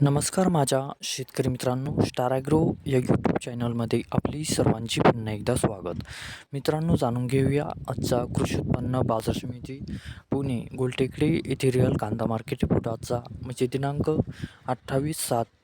नमस्कार माझ्या शेतकरी मित्रांनो स्टार ॲग्रो या यूट्यूब चॅनलमध्ये आपली सर्वांची पुन्हा एकदा स्वागत. मित्रांनो जाणून घेऊया आजचा कृषी उत्पन्न बाजार समिती पुणे गोलटेकडी येथे रिअल कांदा मार्केट रिपोर्ट आजचा. म्हणजे दिनांक अठ्ठावीस सात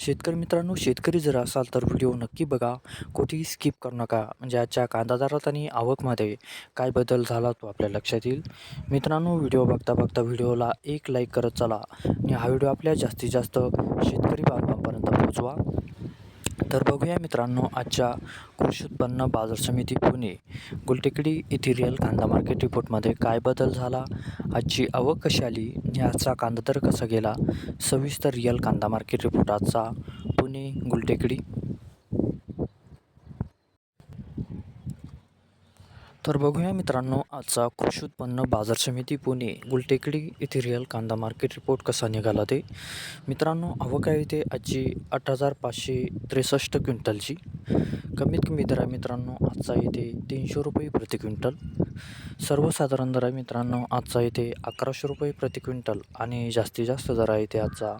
शेतकरी मित्रांनो शेतकरी जर असाल तर व्हिडिओ नक्की बघा. कुठेही स्किप करू नका. म्हणजे आजच्या कांदा दरात आणि आवकमध्ये काय बदल झाला तो आपल्या लक्षात येईल. मित्रांनो व्हिडिओ बघता बघता व्हिडिओला एक लाईक करत चला. आणि हा व्हिडिओ आपल्या जास्तीत जास्त शेतकरी बांधवांपर्यंत पोहोचवा. तर बघूया मित्रांनो आजच्या कृषी उत्पन्न बाजार समिती पुणे गुलटेकडी येथील रिअल कांदा मार्केट रिपोर्टमध्ये काय बदल झाला आजची आवक कशी आली आणि आजचा कांदा दर कसा गेला सविस्तर रिअल कांदा मार्केट रिपोर्ट आजचा पुणे गुलटेकडी. तर बघूया मित्रांनो आजचा कृषी उत्पन्न बाजार समिती पुणे गुलटेकडी येथे रिअल कांदा मार्केट रिपोर्ट कसा निघाला ते? मित्रांनो आवक आहे ते आजची आठ हजार पाचशे त्रेसष्ट क्विंटलची. कमीत कमी दर आहे मित्रांनो आजचा येते तीनशे रुपये प्रति क्विंटल. सर्वसाधारण दर आहे मित्रांनो आजचा येते अकराशे रुपये प्रति क्विंटल आणि जास्तीत जास्त दर आहे ते आजचा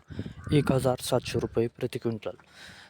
एक हजार सातशे रुपये प्रति क्विंटल.